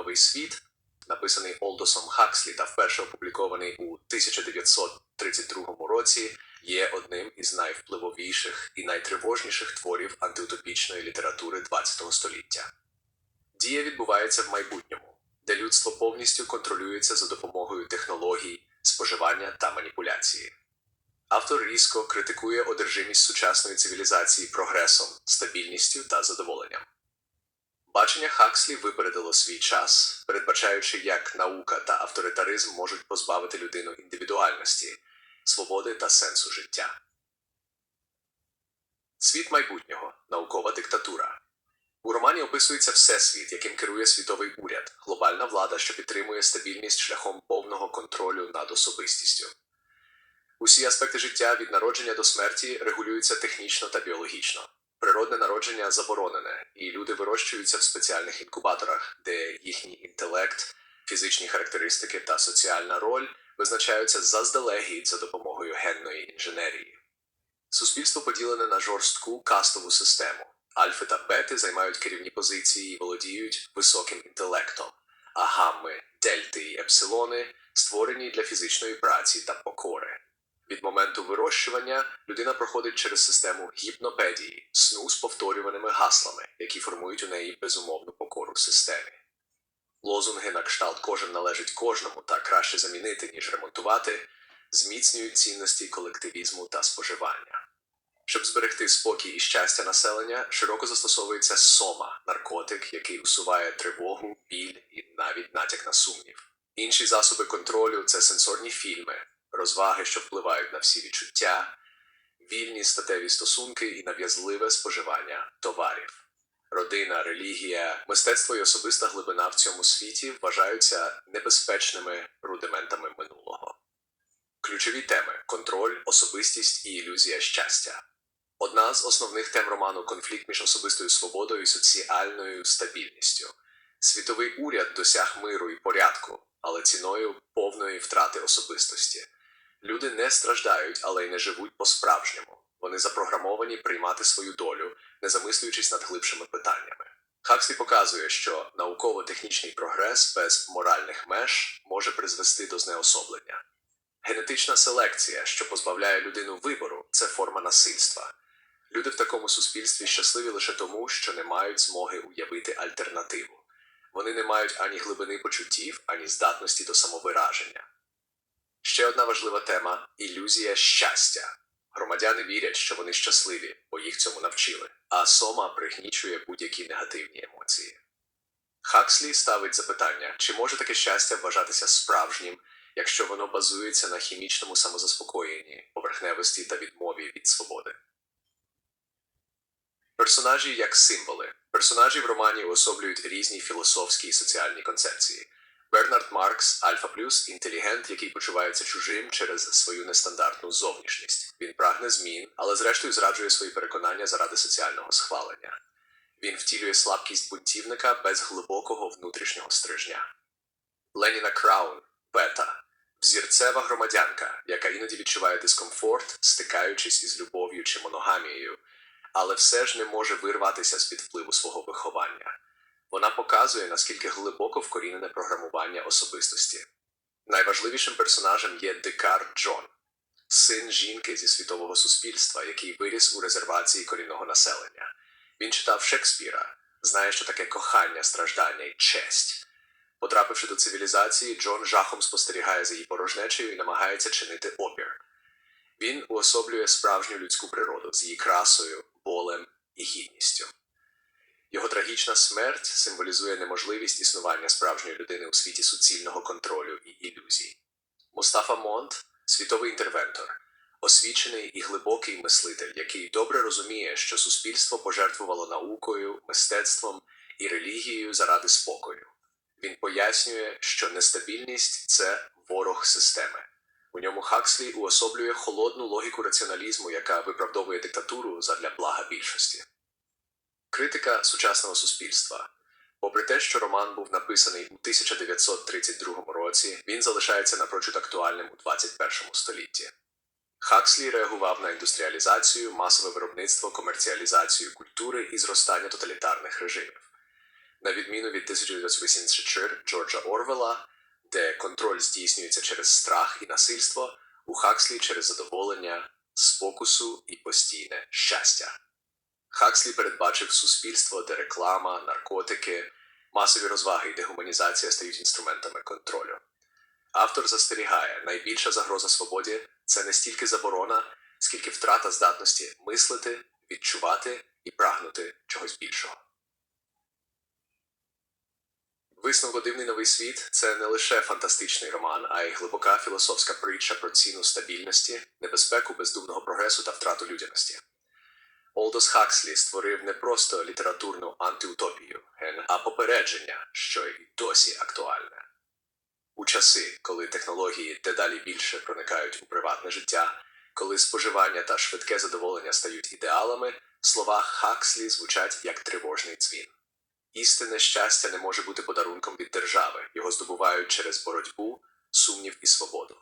новий світ, написаний Олдосом Хакслі та вперше опублікований у 1932 році, є одним із найвпливовіших і найтривожніших творів антиутопічної літератури ХХ століття. Дія відбувається в майбутньому, де людство повністю контролюється за допомогою технологій, споживання та маніпуляції. Автор різко критикує одержимість сучасної цивілізації прогресом, стабільністю та задоволенням. Бачення Хакслі випередило свій час, передбачаючи, як наука та авторитаризм можуть позбавити людину індивідуальності, свободи та сенсу життя. Світ майбутнього наукова диктатура. У романі описується всесвіт, яким керує світовий уряд, глобальна влада, що підтримує стабільність шляхом повного контролю над особистістю. Усі аспекти життя від народження до смерті регулюються технічно та біологічно. Природне народження заборонене, і люди вирощуються в спеціальних інкубаторах, де їхній інтелект, фізичні характеристики та соціальна роль визначаються заздалегідь за допомогою генної інженерії. Суспільство поділене на жорстку кастову систему. Альфи та бети займають керівні позиції і володіють високим інтелектом, а гамми, дельти і епсилони створені для фізичної праці та покори. Від моменту вирощування людина проходить через систему гіпнопедії, сну з повторюваними гаслами, які формують у неї безумовну покору системі. Лозунги на кшталт кожен належить кожному та краще замінити, ніж ремонтувати, зміцнюють цінності колективізму та споживання. Щоб зберегти спокій і щастя населення, широко застосовується сома наркотик, який усуває тривогу, біль і навіть натяк на сумнів. Інші засоби контролю це сенсорні фільми, розваги, що впливають на всі відчуття, вільні статеві стосунки і нав'язливе споживання товарів. Родина, релігія, мистецтво і особиста глибина в цьому світі вважаються небезпечними рудиментами минулого. Ключові теми контроль, особистість і ілюзія щастя. Одна з основних тем роману конфлікт між особистою свободою і соціальною стабільністю. Світовий уряд досяг миру і порядку, але ціною повної втрати особистості. Люди не страждають, але й не живуть по-справжньому. Вони запрограмовані приймати свою долю, не замислюючись над глибшими питаннями. Хакслі показує, що науково-технічний прогрес без моральних меж може призвести до знеособлення. Генетична селекція, що позбавляє людину вибору, це форма насильства. Люди в такому суспільстві щасливі лише тому, що не мають змоги уявити альтернативу. Вони не мають ані глибини почуттів, ані здатності до самовираження. Ще одна важлива тема ілюзія щастя. Громадяни вірять, що вони щасливі, бо їх цьому навчили, а сома пригнічує будь-які негативні емоції. Хакслі ставить запитання, чи може таке щастя вважатися справжнім, якщо воно базується на хімічному самозаспокоєнні, поверхневості та відмові від свободи. Персонажі як символи. Персонажі в романі уособлюють різні філософські і соціальні концепції. Маркс Альфа Плюс інтелігент, який почувається чужим через свою нестандартну зовнішність. Він прагне змін, але зрештою зраджує свої переконання заради соціального схвалення. Він втілює слабкість бунтівника без глибокого внутрішнього стрижня. Леніна Краун Бета взірцева громадянка, яка іноді відчуває дискомфорт, стикаючись із любов'ю чи моногамією, але все ж не може вирватися з під впливу свого виховання. Вона показує, наскільки глибоко вкорінене програмування особистості. Найважливішим персонажем є Декар Джон, син жінки зі світового суспільства, який виріс у резервації корінного населення. Він читав Шекспіра, знає, що таке кохання, страждання і честь. Потрапивши до цивілізації, Джон жахом спостерігає за її порожнечею і намагається чинити опір. Він уособлює справжню людську природу з її красою, болем і гідністю. Його трагічна смерть символізує неможливість існування справжньої людини у світі суцільного контролю і ілюзій. Мустафа Монт світовий інтервентор, освічений і глибокий мислитель, який добре розуміє, що суспільство пожертвувало наукою, мистецтвом і релігією заради спокою. Він пояснює, що нестабільність це ворог системи. У ньому Хакслі уособлює холодну логіку раціоналізму, яка виправдовує диктатуру задля блага більшості. Критика сучасного суспільства. Попри те, що роман був написаний у 1932 році, він залишається напрочуд актуальним у 21 столітті. Хакслі реагував на індустріалізацію, масове виробництво, комерціалізацію культури і зростання тоталітарних режимів. на відміну від 1984 Джорджа Орвела, де контроль здійснюється через страх і насильство, у Хакслі через задоволення, спокусу і постійне щастя. Хакслі передбачив суспільство, де реклама, наркотики, масові розваги і дегуманізація стають інструментами контролю. Автор застерігає, найбільша загроза свободі це не стільки заборона, скільки втрата здатності мислити, відчувати і прагнути чогось більшого. Висновок дивний новий світ це не лише фантастичний роман, а й глибока філософська притча про ціну стабільності, небезпеку бездумного прогресу та втрату людяності. Олдос Хакслі створив не просто літературну антиутопію, а попередження, що й досі актуальне. У часи, коли технології дедалі більше проникають у приватне життя, коли споживання та швидке задоволення стають ідеалами, слова Хакслі звучать як тривожний дзвін. Істинне щастя не може бути подарунком від держави, його здобувають через боротьбу, сумнів і свободу.